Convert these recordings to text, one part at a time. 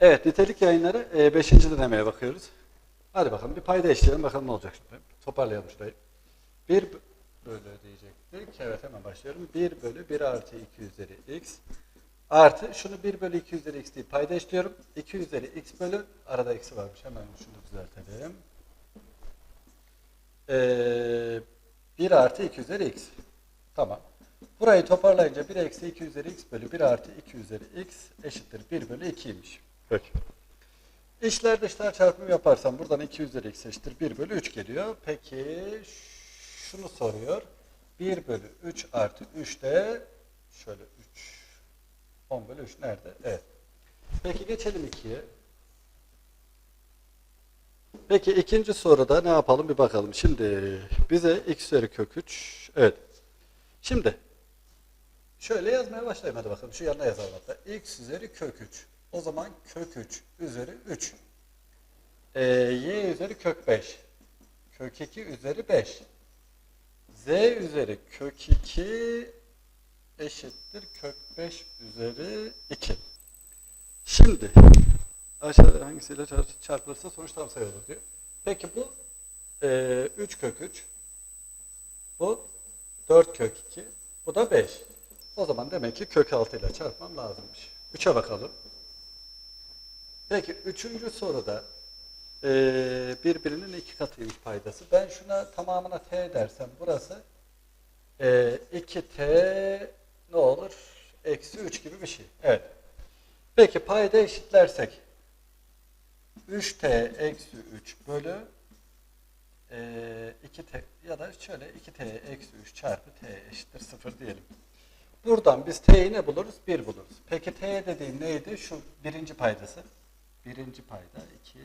Evet, nitelik yayınları 5. denemeye bakıyoruz. Hadi bakalım bir payda işleyelim bakalım ne olacak şimdi. Toparlayalım şurayı. 1 bölü diyecektik. Evet hemen başlıyorum. 1 bölü 1 artı 2 üzeri x artı şunu 1 bölü 2 üzeri x değil payda işliyorum. 2 üzeri x bölü arada eksi varmış. Hemen şunu düzeltelim. Ee, 1 artı 2 üzeri x. Tamam. Burayı toparlayınca 1 eksi 2 üzeri x bölü 1 artı 2 üzeri x eşittir 1 bölü 2'ymiş. Peki. İşler dışlar çarpımı yaparsam buradan 2 üzeri x eşittir 1 bölü 3 geliyor. Peki şunu soruyor. 1 bölü 3 artı 3 de şöyle 3 10 bölü 3 nerede? Evet. Peki geçelim 2'ye. Peki ikinci soruda ne yapalım bir bakalım. Şimdi bize x üzeri kök 3. Evet. Şimdi şöyle yazmaya başlayayım hadi bakalım. Şu yanına yazalım hatta. x üzeri kök 3. O zaman kök 3 üzeri 3. Ee, y üzeri kök 5. Kök 2 üzeri 5. z üzeri kök 2 eşittir kök 5 üzeri 2. Şimdi aşağıda hangisiyle çarp- çarpılırsa sonuç tam sayı olur diyor. Peki bu e, 3 kök 3. Bu 4 kök 2. Bu da 5. O zaman demek ki kök 6 ile çarpmam lazımmış. 3'e bakalım. Peki üçüncü soruda e, birbirinin iki katıymış paydası. Ben şuna tamamına t dersem burası e, 2t ne olur? Eksi 3 gibi bir şey. Evet. Peki payda eşitlersek 3t eksi 3 bölü e, 2t ya da şöyle 2t eksi 3 çarpı t eşittir 0 diyelim. Buradan biz t'yi ne buluruz? 1 buluruz. Peki t dediğim neydi? Şu birinci paydası. Birinci payda 2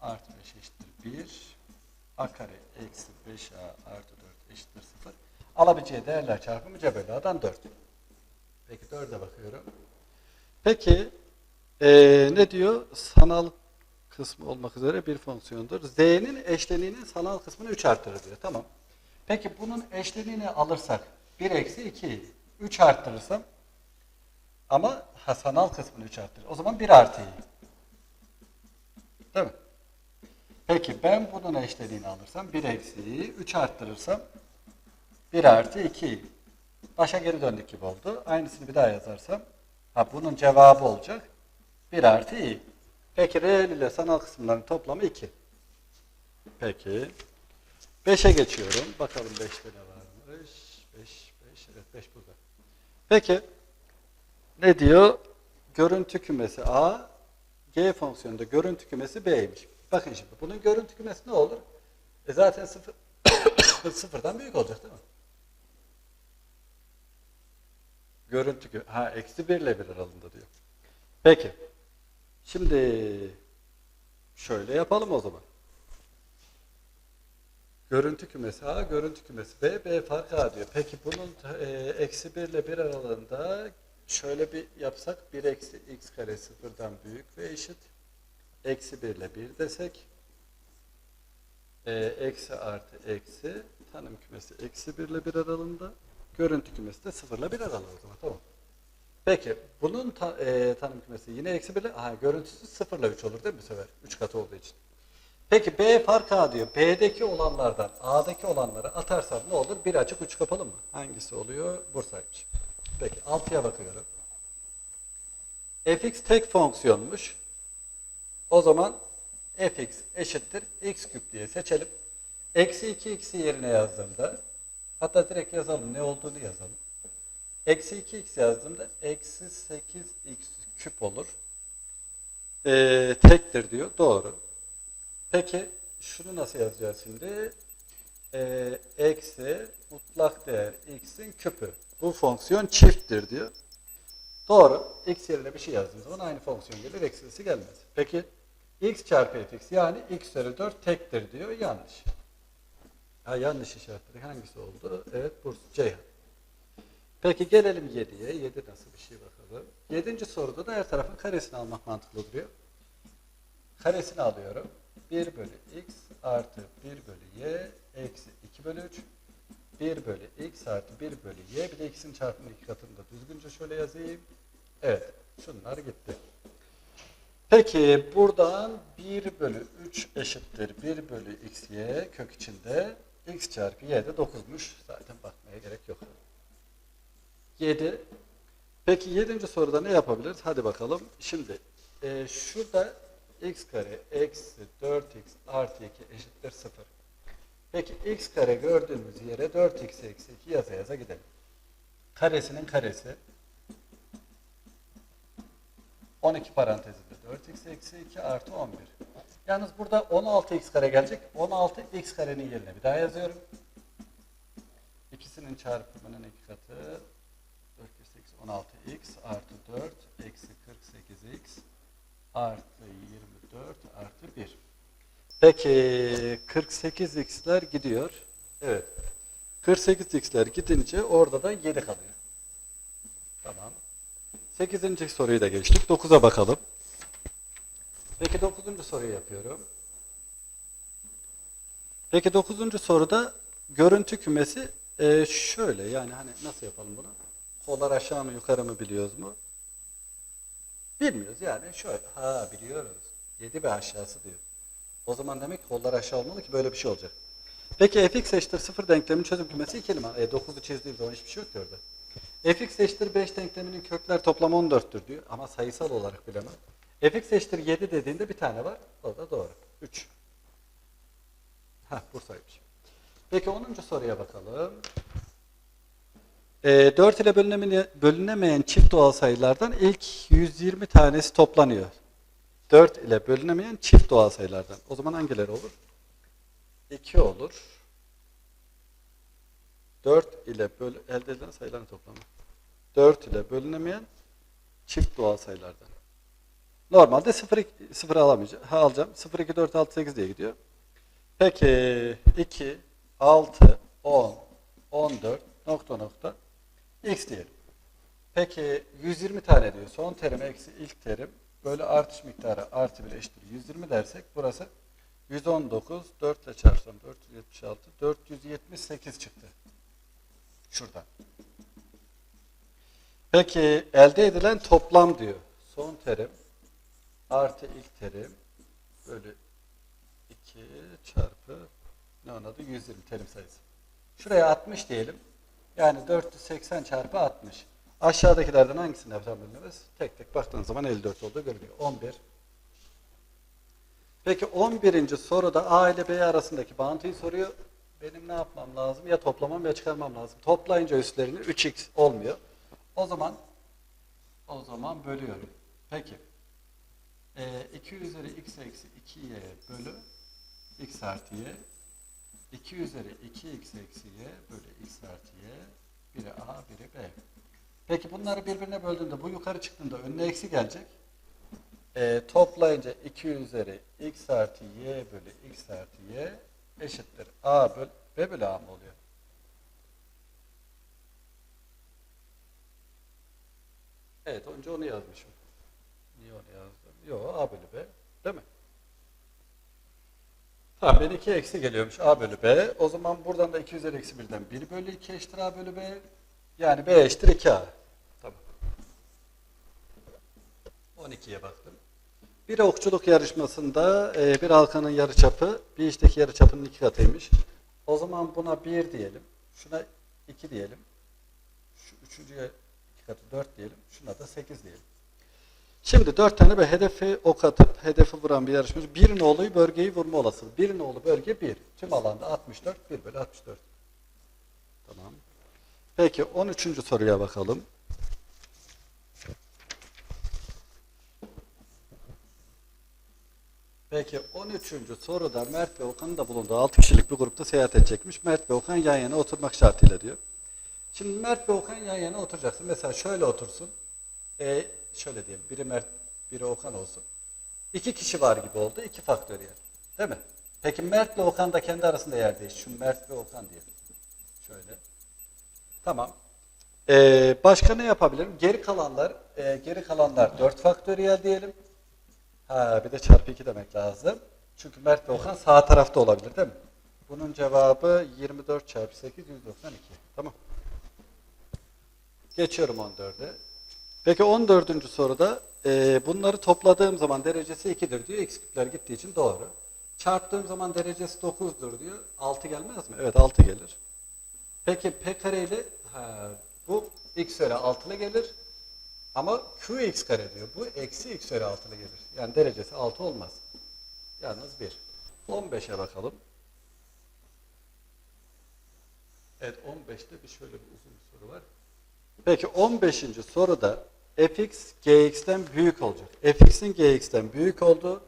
artı 5 eşittir 1. A kare eksi 5a artı 4 eşittir 0. Alabileceği değerler çarpımı c bölü a'dan 4. Peki 4'e bakıyorum. Peki eee, ne diyor? Sanal kısmı olmak üzere bir fonksiyondur. Z'nin eşleniğinin sanal kısmını 3 arttırır diyor. Tamam. Peki bunun eşleniğini alırsak 1 eksi 2 3 arttırırsam ama sanal kısmını 3 arttırır. O zaman 1 artı i. Değil mi? Peki ben bunun eşleniğini alırsam 1 eksi i'yi 3 arttırırsam 1 artı 2 Başa geri döndük gibi oldu. Aynısını bir daha yazarsam ha, bunun cevabı olacak 1 artı i. Peki reel ile sanal kısımların toplamı 2. Peki. 5'e geçiyorum. Bakalım 5'te ne varmış. 5, 5, evet 5 burada. Peki. Ne diyor? Görüntü kümesi A, G fonksiyonunda görüntü kümesi B'ymiş. Bakın şimdi bunun görüntü kümesi ne olur? E zaten sıfır, sıfırdan büyük olacak değil mi? Görüntü kü- ha eksi 1 ile 1 aralığında diyor. Peki. Şimdi şöyle yapalım o zaman. Görüntü kümesi A, görüntü kümesi B, B farkı A diyor. Peki bunun e, eksi 1 ile 1 aralığında şöyle bir yapsak 1 eksi x kare sıfırdan büyük ve eşit. Eksi 1 ile 1 desek. E, eksi artı eksi tanım kümesi eksi 1 ile 1 aralığında. Görüntü kümesi de 0 ile 1 aralığı o zaman tamam. Peki bunun ta, e, tanım kümesi yine eksi 1 ile aha, görüntüsü 0 ile 3 olur değil mi bu sefer? 3 katı olduğu için. Peki B fark A diyor. B'deki olanlardan A'daki olanları atarsam ne olur? Bir açık uç kapalı mı? Hangisi oluyor? Bursa'ymış. Peki 6'ya bakıyorum. fx tek fonksiyonmuş. O zaman fx eşittir x küp diye seçelim. Eksi 2 x'i yerine yazdığımda hatta direkt yazalım ne olduğunu yazalım. Eksi 2x yazdığımda eksi 8x küp olur. Ee, tektir diyor. Doğru. Peki şunu nasıl yazacağız şimdi? Ee, eksi mutlak değer x'in küpü. Bu fonksiyon çifttir diyor. Doğru. X yerine bir şey yazdığımız zaman aynı fonksiyon gelir. Eksilisi gelmez. Peki x çarpı fx yani x üzeri 4 tektir diyor. Yanlış. Ha, yanlış işaretleri hangisi oldu? Evet bu Ceyhan. Peki gelelim 7'ye. 7 nasıl bir şey bakalım. 7. soruda da her tarafın karesini almak mantıklı duruyor. Karesini alıyorum. 1 bölü x artı 1 bölü y eksi 2 bölü 3. 1 bölü x artı 1 bölü y. Bir de x'in çarpımı iki katını da düzgünce şöyle yazayım. Evet. Şunlar gitti. Peki buradan 1 bölü 3 eşittir 1 bölü x y kök içinde x çarpı y de 9'muş. Zaten bakmaya gerek yok. 7. Peki 7. soruda ne yapabiliriz? Hadi bakalım. Şimdi e, şurada x kare eksi 4x artı 2 eşittir 0. Peki x kare gördüğümüz yere 4x eksi 2 yaza yaza gidelim. Karesinin karesi 12 parantezinde 4x eksi 2 artı 11. Yalnız burada 16x kare gelecek. 16x karenin yerine bir daha yazıyorum. İkisinin çarpımının iki katı 4 kere 8 16x artı 4 eksi 48x artı 24 artı 1. Peki 48x'ler gidiyor. Evet. 48x'ler gidince orada da 7 kalıyor. Tamam. 8. soruyu da geçtik. 9'a bakalım. Peki 9. soruyu yapıyorum. Peki 9. soruda görüntü kümesi e, şöyle yani hani nasıl yapalım bunu? Kollar aşağı mı yukarı mı biliyoruz mu? Bilmiyoruz yani şöyle. Ha biliyoruz. 7 ve aşağısı diyor. O zaman demek ki kollar aşağı olmalı ki böyle bir şey olacak. Peki fx eşittir 0 denklemin çözüm kümesi ikili mi? E, 9'u çizdiğim zaman hiçbir şey yok orada. fx eşittir 5 denkleminin kökler toplamı 14'tür diyor. Ama sayısal olarak bilemem. fx eşittir 7 dediğinde bir tane var. O da doğru. 3. Heh Bursa'ymış. Peki 10. soruya bakalım. E, 4 ile bölünemeyen çift doğal sayılardan ilk 120 tanesi toplanıyor. 4 ile bölünemeyen çift doğal sayılardan. O zaman hangileri olur? 2 olur. 4 ile böl elde edilen sayıların toplamı. 4 ile bölünemeyen çift doğal sayılardan. Normalde 0, 0 alamayacağım. Ha, alacağım. 0, 2, 4, 6, 8 diye gidiyor. Peki 2, 6, 10, 14 nokta nokta x diyelim. Peki 120 tane diyor. Son terim eksi ilk terim böyle artış miktarı artı 1 eşittir 120 dersek burası 119 4 ile çarpsam 476 478 çıktı. Şuradan. Peki elde edilen toplam diyor. Son terim artı ilk terim bölü 2 çarpı ne onun adı 120 terim sayısı. Şuraya 60 diyelim. Yani 480 çarpı 60. Aşağıdakilerden hangisini bölünmez? Tek tek baktığınız zaman 54 olduğu görülüyor. 11. Peki 11. soruda A ile B arasındaki bağıntıyı soruyor. Benim ne yapmam lazım? Ya toplamam ya çıkarmam lazım. Toplayınca üstlerini 3x olmuyor. O zaman o zaman bölüyorum. Peki. Ee, 2 üzeri x eksi 2y bölü x artı y 2 üzeri 2x eksi y bölü x artı y biri a biri b. Peki bunları birbirine böldüğünde bu yukarı çıktığında önüne eksi gelecek. Ee, toplayınca 2 üzeri x artı y bölü x artı y eşittir a bölü b bölü a mı oluyor? Evet önce onu yazmışım. Niye onu yazdım? Yok a bölü b değil mi? Tamam ben 2 eksi geliyormuş a bölü b. O zaman buradan da 2 üzeri eksi 1'den 1 bölü 2 eşittir a bölü b. Yani b eşittir 2a. Tamam. 12'ye baktım. Bir okçuluk yarışmasında e, bir halkanın yarıçapı bir işteki yarıçapının iki katıymış. O zaman buna 1 diyelim. Şuna 2 diyelim. Şu üçüncüye iki katı 4 diyelim. Şuna da 8 diyelim. Şimdi 4 tane ve hedefi ok atıp hedefi vuran bir yarışmacı. Bir nolu bölgeyi vurma olasılığı. Bir nolu bölge 1. Tüm alanda 64. 1 bölü 64. Tamam. Peki 13. soruya bakalım. Peki 13. soruda Mert ve Okan'ın da bulunduğu 6 kişilik bir grupta seyahat edecekmiş. Mert ve Okan yan yana oturmak şartıyla diyor. Şimdi Mert ve Okan yan yana oturacaksın. Mesela şöyle otursun. E, şöyle diyelim. Biri Mert, biri Okan olsun. İki kişi var gibi oldu. iki faktöriyel. Değil mi? Peki Mert ve Okan da kendi arasında yer değiş. Şu Mert ve Okan diyelim. Şöyle. Tamam. Ee, başka ne yapabilirim? Geri kalanlar, e, geri kalanlar 4 faktöriyel diyelim. Ha, bir de çarpı 2 demek lazım. Çünkü Mert ve Okan sağ tarafta olabilir değil mi? Bunun cevabı 24 çarpı 8 192. Tamam. Geçiyorum 14'e. Peki 14. soruda e, bunları topladığım zaman derecesi 2'dir diyor. X küpler gittiği için doğru. Çarptığım zaman derecesi 9'dur diyor. 6 gelmez mi? Evet 6 gelir. Peki P kare ile ha, bu x üzeri 6 ile gelir. Ama q x kare diyor. Bu eksi x üzeri 6 ile gelir. Yani derecesi 6 olmaz. Yalnız 1. 15'e bakalım. Evet 15'te bir şöyle bir uzun bir soru var. Peki 15. soruda fx gx'ten büyük olacak. fx'in gx'ten büyük olduğu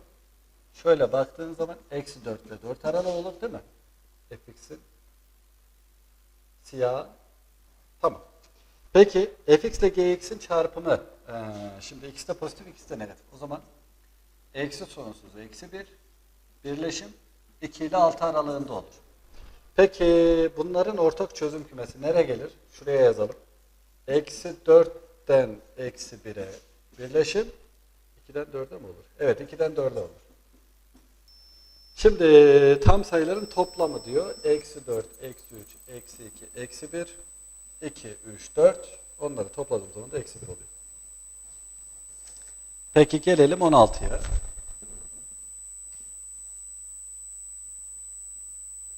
şöyle baktığın zaman eksi 4 ile 4 aralığı olur değil mi? fx'in siyah tamam. Peki fx ile gx'in çarpımı ee, şimdi ikisi de pozitif ikisi de negatif. O zaman eksi sonsuz eksi 1 birleşim 2 ile 6 aralığında olur. Peki bunların ortak çözüm kümesi nereye gelir? Şuraya yazalım. Eksi 4'ten eksi 1'e birleşim 2'den 4'e mi olur? Evet 2'den 4'e olur. Şimdi tam sayıların toplamı diyor. Eksi 4, eksi 3, eksi 2, eksi 1, 2, 3, 4. Onları topladığım zaman da eksi 1 oluyor. Peki gelelim 16'ya.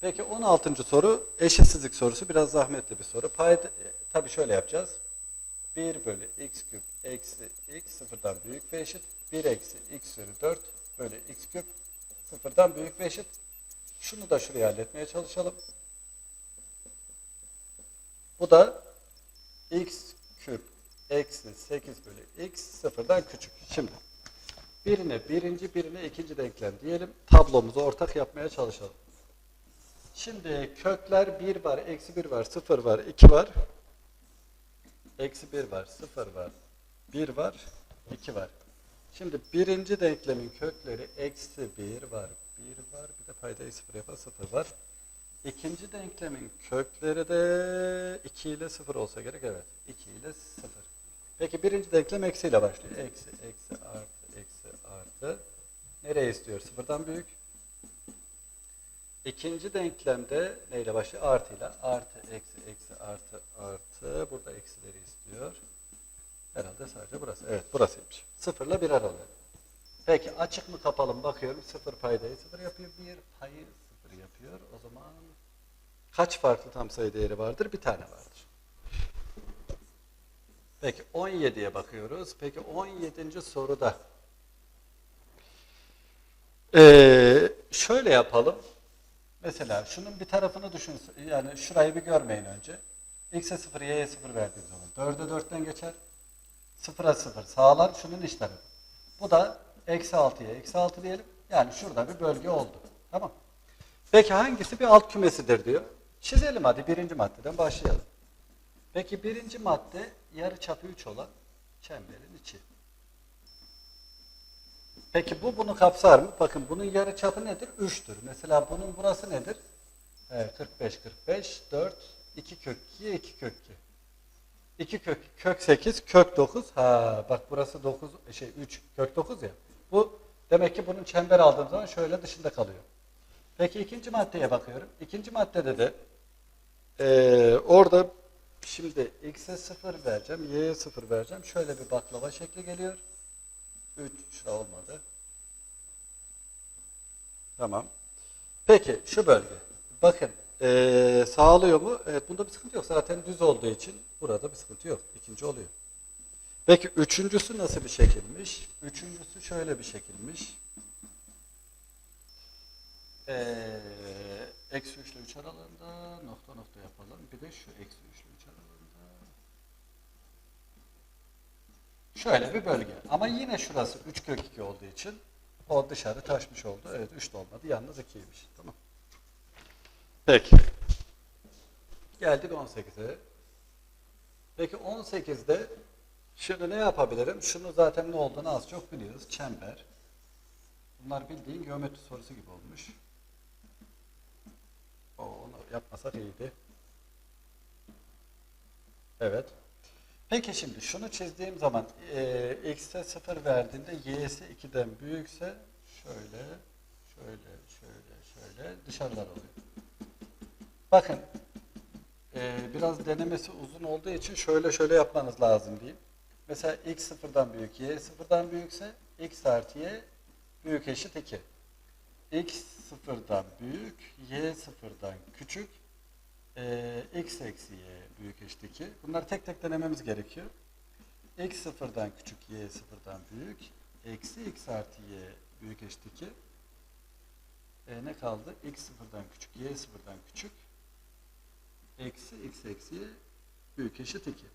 Peki 16. soru eşitsizlik sorusu. Biraz zahmetli bir soru. Payda, tabii şöyle yapacağız. 1 bölü x küp eksi x sıfırdan büyük ve eşit. 1 eksi x üzeri 4 bölü x küp sıfırdan büyük ve eşit. Şunu da şuraya halletmeye çalışalım. Bu da x küp eksi 8 bölü x sıfırdan küçük. Şimdi birine birinci birine ikinci denklem diyelim. Tablomuzu ortak yapmaya çalışalım. Şimdi kökler 1 var, eksi 1 var, 0 var, 2 var. Eksi 1 var, 0 var, 1 var, 2 var. Şimdi birinci denklemin kökleri eksi 1 var, 1 var, bir de paydayı 0 yapan 0 var. İkinci denklemin kökleri de 2 ile 0 olsa gerek, evet. 2 ile 0. Peki birinci denklem eksiyle başlıyor. Eksi, eksi, artı, eksi, artı. Nereye istiyor? Sıfırdan büyük. İkinci denklemde neyle başlıyor? Artıyla. Artı, eksi, eksi, artı, artı. Burada eksileri istiyor. Herhalde sadece burası. Evet burasıymış. Sıfırla bir aralığı. Peki açık mı kapalı mı bakıyorum. Sıfır paydayı sıfır yapıyor. Bir payı sıfır yapıyor. O zaman kaç farklı tam sayı değeri vardır? Bir tane vardır. Peki 17'ye bakıyoruz. Peki 17. soruda ee, şöyle yapalım. Mesela şunun bir tarafını düşün. Yani şurayı bir görmeyin önce. X'e 0, Y'ye 0 verdiğim zaman 4'e 4'ten geçer. 0'a 0 sağlar şunun iç tarafı. Bu da eksi 6'ya eksi 6 diyelim. Yani şurada bir bölge oldu. Tamam. Peki hangisi bir alt kümesidir diyor. Çizelim hadi birinci maddeden başlayalım. Peki birinci madde yarı çapı 3 olan çemberin içi. Peki bu bunu kapsar mı? Bakın bunun yarı çapı nedir? 3'tür. Mesela bunun burası nedir? Evet, 45, 45, 4, 2 kök 2, 2 kök 2. 2 kök, kök 8, kök 9. Ha bak burası 9, şey 3, kök 9 ya. Bu demek ki bunun çember aldığım zaman şöyle dışında kalıyor. Peki ikinci maddeye bakıyorum. İkinci maddede de ee, orada şimdi x'e 0 vereceğim, y'ye 0 vereceğim. Şöyle bir baklava şekli geliyor. 3 şura olmadı. Tamam. Peki şu bölge. Bakın ee, sağlıyor mu? Evet bunda bir sıkıntı yok. Zaten düz olduğu için burada bir sıkıntı yok. İkinci oluyor. Peki üçüncüsü nasıl bir şekilmiş? Üçüncüsü şöyle bir şekilmiş. Ee, eksi 3 ile 3 aralığında nokta nokta yapalım. Bir de şu eksi 3 ile 3 aralığında. Şöyle bir bölge. Ama yine şurası 3 kök 2 olduğu için o dışarı taşmış oldu. Evet 3 de olmadı. Yalnız 2'ymiş. Tamam. Peki. Geldik 18'e. Peki 18'de şimdi ne yapabilirim? Şunu zaten ne olduğunu az çok biliyoruz. Çember. Bunlar bildiğin geometri sorusu gibi olmuş. Yapmasak iyiydi. Evet. Peki şimdi şunu çizdiğim zaman e, x'e 0 verdiğinde y'si 2'den büyükse şöyle, şöyle, şöyle, şöyle dışarılar oluyor. Bakın e, biraz denemesi uzun olduğu için şöyle şöyle yapmanız lazım diyeyim. Mesela x sıfırdan büyük, y sıfırdan büyükse x artı y büyük eşit 2. x sıfırdan büyük, y sıfırdan küçük, eee, x eksi y büyük eşit 2. Bunları tek tek denememiz gerekiyor. x sıfırdan küçük, y sıfırdan büyük, eksi x artı y büyük eşit 2. E, ne kaldı? x sıfırdan küçük, y sıfırdan küçük, eksi x eksi y büyük eşit 2.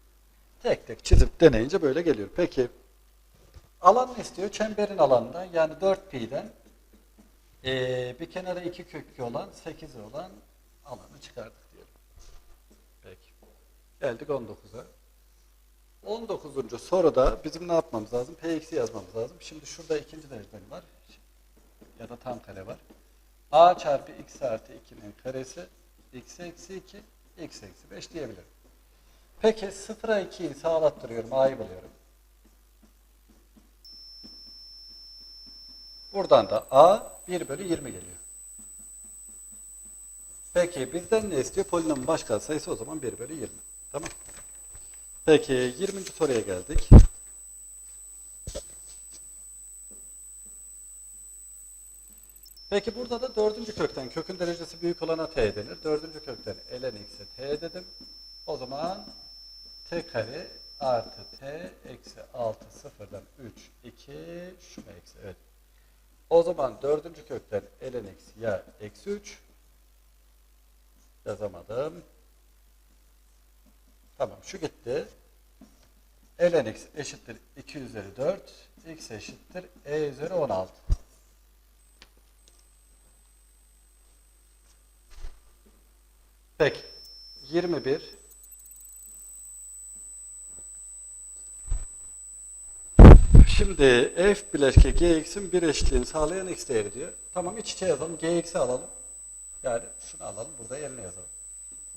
Tek tek çizip deneyince böyle geliyor. Peki alan ne istiyor? Çemberin alanında yani 4pi'den eee bir kenara 2 kökü olan 8'i olan alanı çıkardık diyelim. Peki. Geldik 19'a. 19. soruda bizim ne yapmamız lazım? Px'i yazmamız lazım. Şimdi şurada ikinci dereceli var. Ya da tam kare var. a çarpı x artı 2'nin karesi x eksi 2 x eksi 5 diyebilirim. Peki 0'a 2'yi sağlattırıyorum. A'yı buluyorum. Buradan da A 1 bölü 20 geliyor. Peki bizden ne istiyor? Polinomun başka sayısı o zaman 1 bölü 20. Tamam. Peki 20. soruya geldik. Peki burada da dördüncü kökten kökün derecesi büyük olana t denir. Dördüncü kökten ln x'e t dedim. O zaman t kare artı t eksi 6 sıfırdan 3 2 şuna eksi evet. O zaman dördüncü kökten ln eksi ya eksi 3 yazamadım. Tamam şu gitti. ln x eşittir 2 üzeri 4 x eşittir e üzeri 16. Peki. 21 Şimdi f bileşke gx'in bir eşitliğini sağlayan x değeri diyor. Tamam iç içe yazalım. gx'i alalım. Yani şunu alalım. Burada yerine yazalım.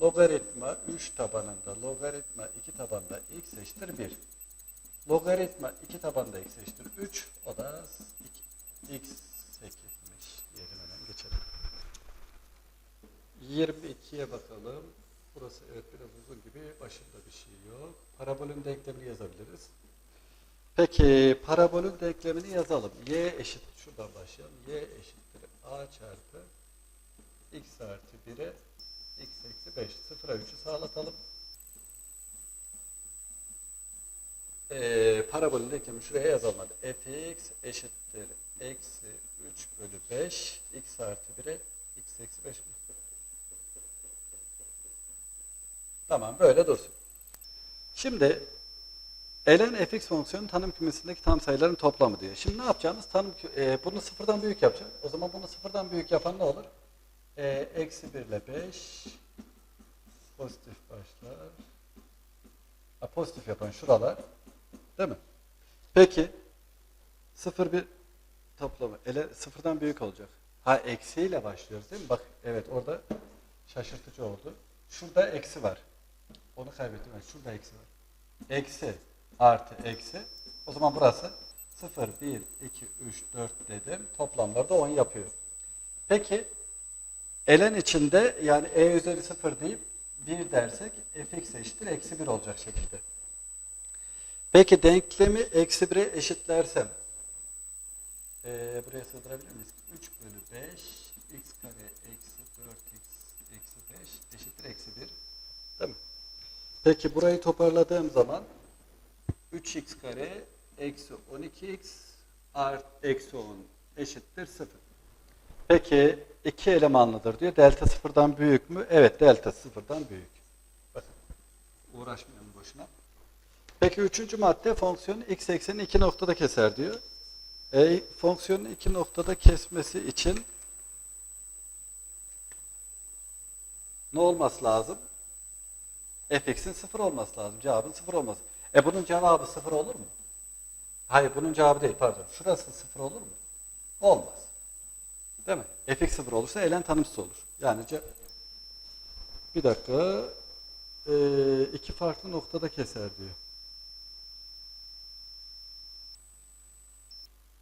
Logaritma 3 tabanında logaritma 2 tabanında x eşittir 1. Logaritma 2 tabanında x eşittir 3. O da 2, x 8'miş. Diyelim hemen geçelim. 22'ye bakalım. Burası evet biraz uzun gibi. Başında bir şey yok. Parabolün denklemini yazabiliriz. Peki parabolün denklemini yazalım. y eşit şuradan başlayalım. y eşittir a çarpı x artı 1'e x eksi 5. 0'a 3'ü sağlatalım. Ee, parabolün denklemi şuraya yazalım hadi. fx eşittir eksi 3 bölü 5 x artı 1'e x eksi 5 mi? Tamam böyle dursun. Şimdi ln fx fonksiyonu tanım kümesindeki tam sayıların toplamı diyor. Şimdi ne yapacağımız? Tanım, e, bunu sıfırdan büyük yapacağım. O zaman bunu sıfırdan büyük yapan ne olur? E, eksi 1 ile 5 pozitif başlar. Ha, pozitif yapan şuralar. Değil mi? Peki 0 bir toplamı. Ele, sıfırdan büyük olacak. Ha eksiyle başlıyoruz değil mi? Bak evet orada şaşırtıcı oldu. Şurada eksi var. Onu kaybettim. Şurada eksi var. Eksi artı eksi. O zaman burası 0, 1, 2, 3, 4 dedim. Toplamlarda 10 yapıyor. Peki ln içinde yani e üzeri 0 deyip 1 dersek fx eşittir eksi 1 olacak şekilde. Peki denklemi eksi 1'e eşitlersem ee, buraya sığdırabilir miyiz? 3 bölü 5 x kare eksi 4x eksi 5 eşittir eksi 1. Değil mi? Peki burayı toparladığım zaman 3x kare eksi 12x art eksi 10 eşittir 0. Peki iki elemanlıdır diyor. Delta sıfırdan büyük mü? Evet delta sıfırdan büyük. Bakın uğraşmayalım boşuna. Peki üçüncü madde fonksiyonu x ekseni iki noktada keser diyor. E, fonksiyonun iki noktada kesmesi için ne olması lazım? fx'in sıfır olması lazım. Cevabın sıfır olması. E bunun cevabı sıfır olur mu? Hayır bunun cevabı değil pardon. Şurası sıfır olur mu? Olmaz. Değil mi? fx sıfır olursa elen tanımsız olur. Yani bir dakika e, iki farklı noktada keser diyor.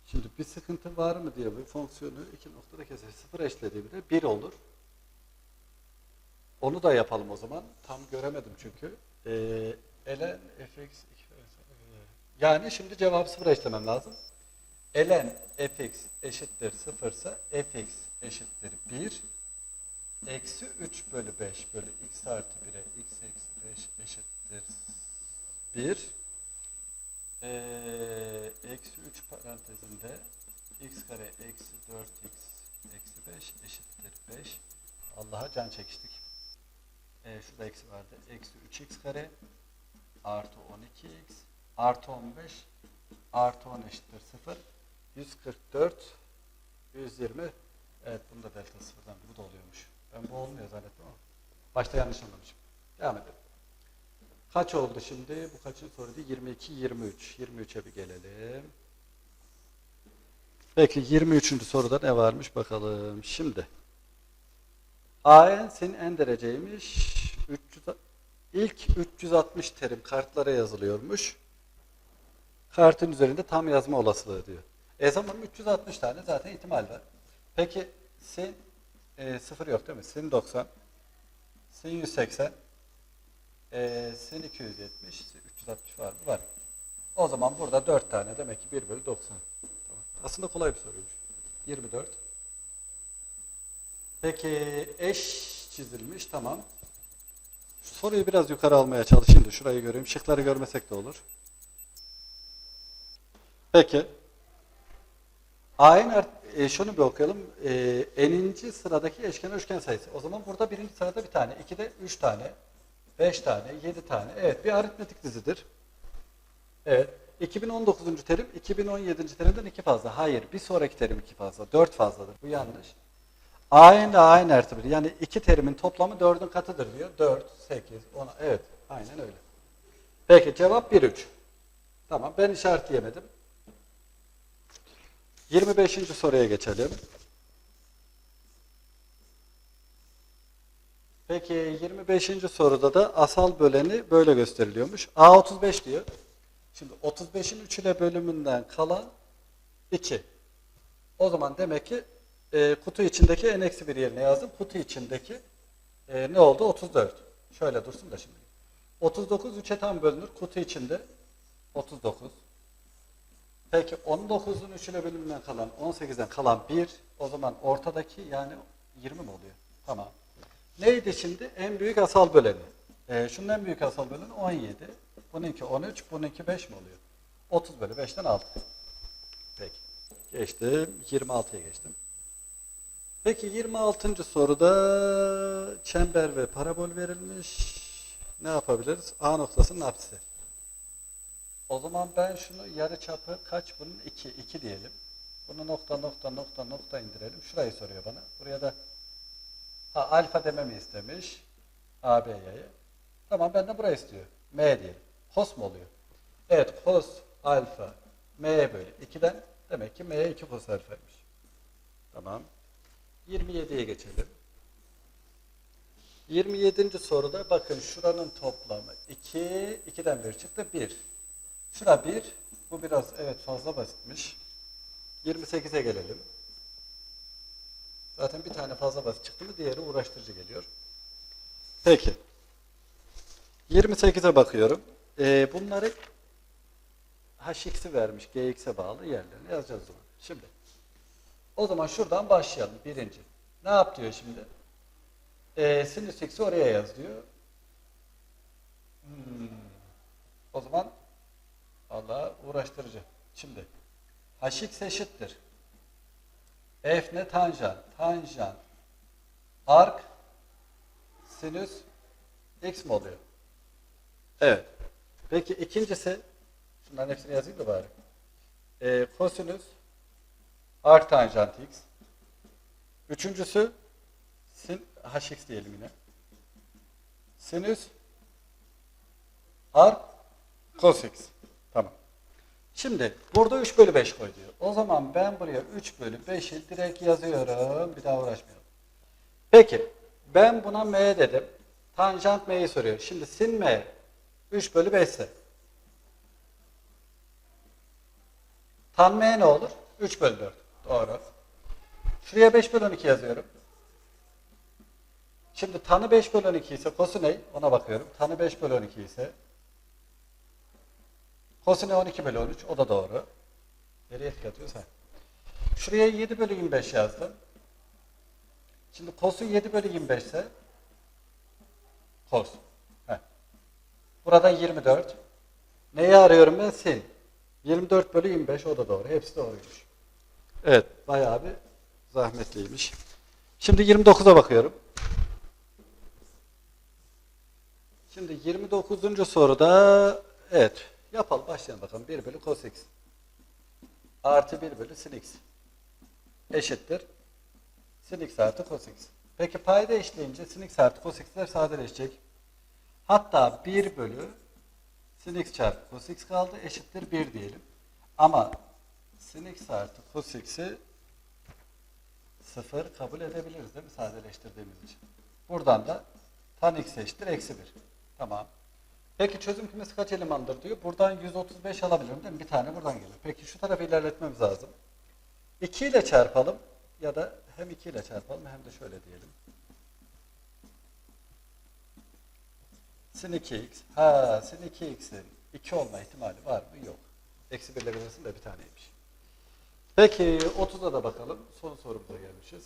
Şimdi bir sıkıntı var mı diye bu fonksiyonu iki noktada keser. Sıfır eşlediğimde bir olur. Onu da yapalım o zaman. Tam göremedim çünkü. Ee, ln fx Yani şimdi cevabı sıfıra eşitlemem lazım. ln fx eşittir 0 ise fx eşittir 1 eksi 3 bölü 5 bölü x artı 1'e x eksi 5 eşittir 1 ee, eksi 3 parantezinde x kare eksi 4x eksi 5 eşittir 5 Allah'a can çekiştik. Ee, şurada eksi vardı. Eksi 3x kare artı 12x artı 15 artı 10 eşittir 0. 144 120 Evet bunda delta sıfırdan bu da oluyormuş. Ben bu olmuyor zannettim ama başta yanlış anlamışım. Devam edelim. Kaç oldu şimdi? Bu kaçın soruydu? 22, 23. 23'e bir gelelim. Peki 23. soruda ne varmış bakalım. Şimdi AN senin en dereceymiş. 300, ilk 360 terim kartlara yazılıyormuş. Kartın üzerinde tam yazma olasılığı diyor. E zaman 360 tane zaten ihtimal var. Peki sin e, sıfır yok değil mi? Sin 90, sin 180, e, sin 270, sin 360 var mı? Var. O zaman burada 4 tane demek ki 1 bölü 90. Tamam. Aslında kolay bir soruymuş. 24. Peki eş çizilmiş tamam. Soruyu biraz yukarı almaya çalışayım da şurayı göreyim. Şıkları görmesek de olur. Peki. A'nın e, şunu bir okuyalım. E, eninci sıradaki eşkenar üçgen sayısı. O zaman burada birinci sırada bir tane, ikide üç tane, beş tane, yedi tane. Evet bir aritmetik dizidir. Evet. 2019. terim 2017. terimden iki fazla. Hayır. Bir sonraki terim iki fazla. Dört fazladır. Bu yanlış. A'nın ile A'nın artı bir. Yani iki terimin toplamı dördün katıdır diyor. Dört, sekiz, on. Evet. Aynen öyle. Peki cevap 1, 3. Tamam ben işaretleyemedim. 25. soruya geçelim. Peki 25. soruda da asal böleni böyle gösteriliyormuş. A 35 diyor. Şimdi 35'in 3 ile bölümünden kalan 2. O zaman demek ki e, kutu içindeki en eksi bir yerine yazdım. Kutu içindeki e, ne oldu? 34. Şöyle dursun da şimdi. 39 3'e tam bölünür. Kutu içinde 39. Peki 19'un 3 ile bölümünden kalan 18'den kalan 1 o zaman ortadaki yani 20 mi oluyor? Tamam. Neydi şimdi? En büyük asal böleni. Ee, şunun en büyük asal böleni 17. Bununki 13, bununki 5 mi oluyor? 30 bölü 5'ten 6. Peki. Geçtim. 26'ya geçtim. Peki 26. soruda çember ve parabol verilmiş. Ne yapabiliriz? A noktasının apsisi. O zaman ben şunu yarı çapı kaç bunun? 2. 2 diyelim. Bunu nokta nokta nokta nokta indirelim. Şurayı soruyor bana. Buraya da ha, alfa dememi istemiş. AB'ye. Tamam ben de burayı istiyor. M diyelim. Cos mu oluyor? Evet cos alfa M bölü 2'den demek ki M 2 cos alfaymış. Tamam. 27'ye geçelim. 27. soruda bakın şuranın toplamı 2, 2'den 1 çıktı 1. Şura 1, bu biraz evet fazla basitmiş. 28'e gelelim. Zaten bir tane fazla basit çıktı mı diğeri uğraştırıcı geliyor. Peki. 28'e bakıyorum. Ee, bunları hx'i vermiş, gx'e bağlı yerlerine yazacağız o zaman. Şimdi. O zaman şuradan başlayalım. Birinci. Ne yap diyor şimdi? Ee, sinüs x'i oraya yaz diyor. Hmm. O zaman Allah uğraştırıcı. Şimdi hx eşittir. F ne tanjant? Tanjant ark sinüs x mi oluyor? Evet. Peki ikincisi şunların hepsini yazayım da bari. Ee, kosinüs ark tanjant x. Üçüncüsü sin hx diyelim yine. Sinüs ark cos x. Tamam. Şimdi burada 3 bölü 5 koy diyor. O zaman ben buraya 3 bölü 5'i direkt yazıyorum. Bir daha uğraşmayalım. Peki. Ben buna m dedim. Tanjant m'yi soruyor. Şimdi sin m 3 bölü 5 ise. Tan m ne olur? 3 bölü 4. Doğru. Şuraya 5 bölü 12 yazıyorum. Şimdi tanı 5 bölü 12 ise kosu ne? Ona bakıyorum. Tanı 5 bölü 12 ise Kosine 12 bölü 13 o da doğru. Nereye tık. Şuraya 7 bölü 25 yazdım. Şimdi kosu 7 bölü 25 ise kos. Heh. Burada 24. Neyi arıyorum ben? Sin. 24 bölü 25 o da doğru. Hepsi doğruymuş. Evet. Bayağı bir zahmetliymiş. Şimdi 29'a bakıyorum. Şimdi 29. soruda evet yapalım başlayalım bakalım. 1 bölü cos x artı 1 bölü sin x eşittir sin x artı cos x. Peki payda eşleyince sin x artı cos x'ler sadeleşecek. Hatta 1 bölü sin x çarpı cos x kaldı eşittir 1 diyelim. Ama sin x artı cos x'i sıfır kabul edebiliriz değil mi sadeleştirdiğimiz için. Buradan da tan x eşittir eksi 1. Tamam. Peki çözüm kümesi kaç elemandır diyor. Buradan 135 alabilirim değil mi? Bir tane buradan gelir. Peki şu tarafı ilerletmemiz lazım. 2 ile çarpalım ya da hem 2 ile çarpalım hem de şöyle diyelim. Sin 2x. Ha sin 2x'in 2 olma ihtimali var mı? Yok. Eksi 1 ile arasında bir taneymiş. Peki 30'a da bakalım. Son sorumuza gelmişiz.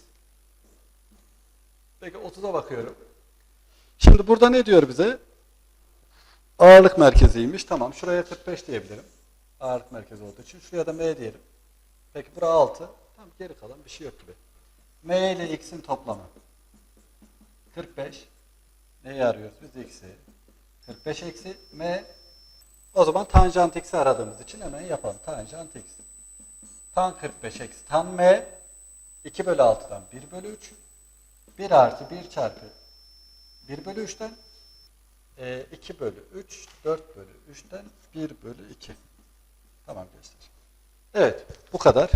Peki 30'a bakıyorum. Şimdi burada ne diyor bize? Ağırlık merkeziymiş. Tamam. Şuraya 45 diyebilirim. Ağırlık merkezi olduğu için. Şuraya da M diyelim. Peki bura 6. Tamam geri kalan bir şey yok gibi. M ile X'in toplamı. 45. Neyi arıyoruz biz? X'i. 45 eksi M. O zaman tanjant X'i aradığımız için hemen yapalım. Tanjant X. Tan 45 eksi tan M 2 bölü 6'dan 1 bölü 3 1 artı 1 çarpı 1 bölü 3'ten e, 2 bölü 3 4 bölü 3'ten 1 bölü 2 tamam gençler. Evet bu kadar.